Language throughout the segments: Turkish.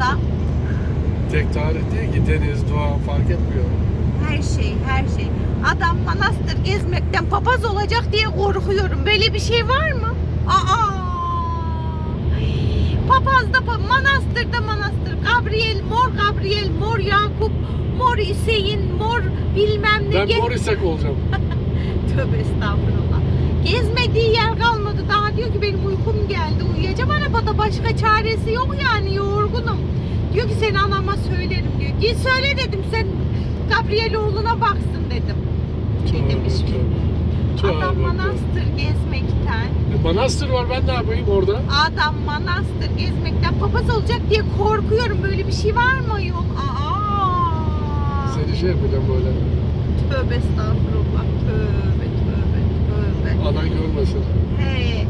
da. Tek tarih değil ki deniz, doğa fark etmiyor. Her şey, her şey. Adam manastır gezmekten papaz olacak diye korkuyorum. Böyle bir şey var mı? Aa! Papaz da manastırda manastır. Gabriel, mor Gabriel, mor Yakup, mor Hüseyin, mor bilmem ne. Ben Ge- Morisak olacağım. Tövbe estağfurullah. Gezmediği yer kalmadı. Daha diyor ki benim uykum geldi. Uyuyacağım arabada başka çaresi yok yani yorgunum. Diyor ki seni anama söylerim diyor. Git söyle dedim sen Gabriel oğluna baksın dedim. Şey demiş ki. Tövbe, Adam manastır gezmekten. E, Manastır var ben ne yapayım orada? Adam manastır gezmekten papaz olacak diye korkuyorum. Böyle bir şey var mı yok? Aa. Seni şey yapacağım böyle. Tövbe estağfurullah. Tövbe tövbe tövbe. Anan görmesin. He,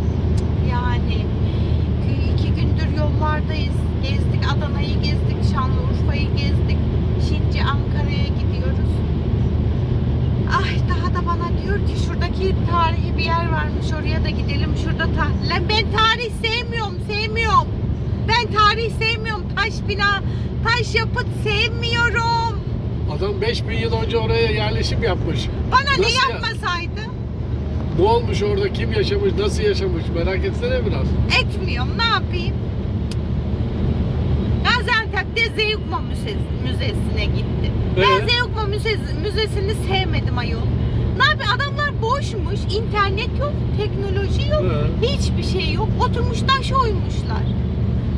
yani Adana'yı gezdik, Şanlıurfa'yı gezdik. Şimdi Ankara'ya gidiyoruz. Ay daha da bana diyor ki şuradaki tarihi bir yer varmış oraya da gidelim. Şurada tarih. Lan ben tarih sevmiyorum, sevmiyorum. Ben tarih sevmiyorum. Taş bina, taş yapıt sevmiyorum. Adam 5000 yıl önce oraya yerleşim yapmış. Bana ne Nasıl ya? yapmasaydı? Ne olmuş orada, kim yaşamış, nasıl yaşamış merak etsene biraz. Etmiyorum ne yapayım? Zeugma Müzesi, Müzesi'ne gittim. Ben Ee? Zeugma Müzesi, Müzesi'ni sevmedim ayol. Ne yapayım adamlar boşmuş, internet yok, teknoloji yok, Ee? hiçbir şey yok. Oturmuş taş oymuşlar.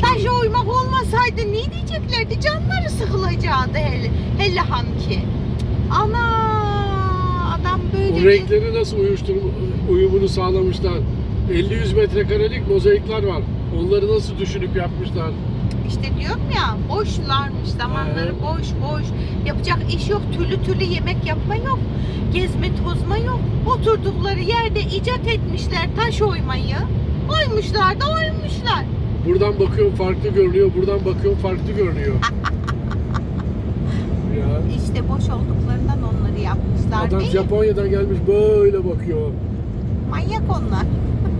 Taş oymak olmasaydı ne diyeceklerdi? Canları sıkılacaktı hele, hele hanki. Ana adam böyle O renkleri nasıl uyuştur, uyumunu sağlamışlar. 50-100 metrekarelik mozaikler var. Onları nasıl düşünüp yapmışlar. İşte diyorum ya boşlarmış zamanları boş boş. Yapacak iş yok türlü türlü yemek yapma yok gezme tozma yok. Oturdukları yerde icat etmişler taş oymayı. Oymuşlar da oymuşlar. Buradan bakıyorum farklı görünüyor, buradan bakıyorum farklı görünüyor. ya. işte boş olduklarından onları yapmışlar Adam değil Japonya'dan gelmiş böyle bakıyor. manyak onlar